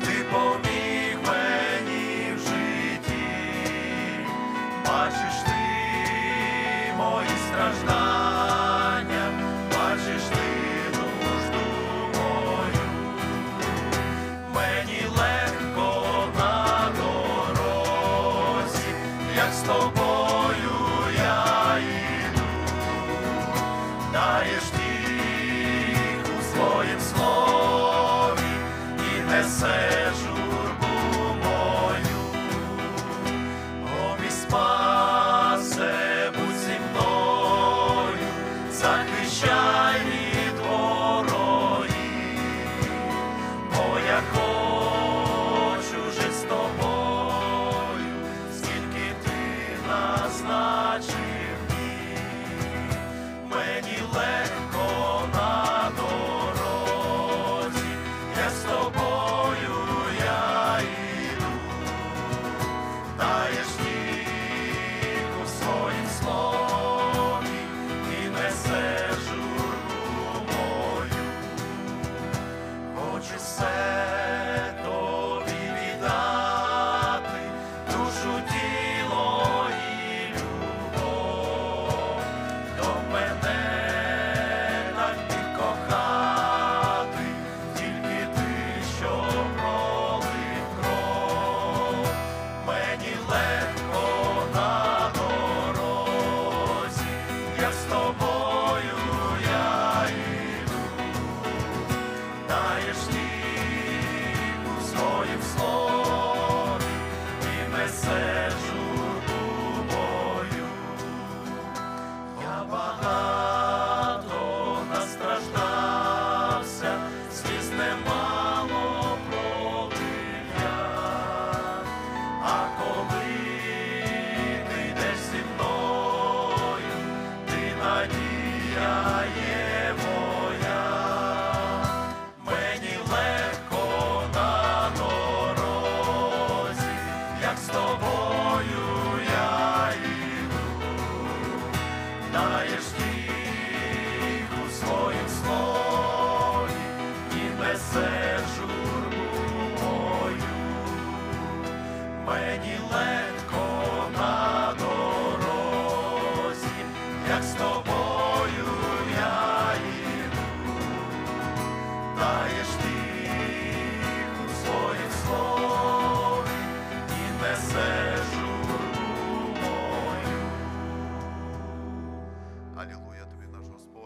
Ти поміг мені в житті, бачиш ти мої страждання. sun will shine. Christ мені легко на дорозі, як з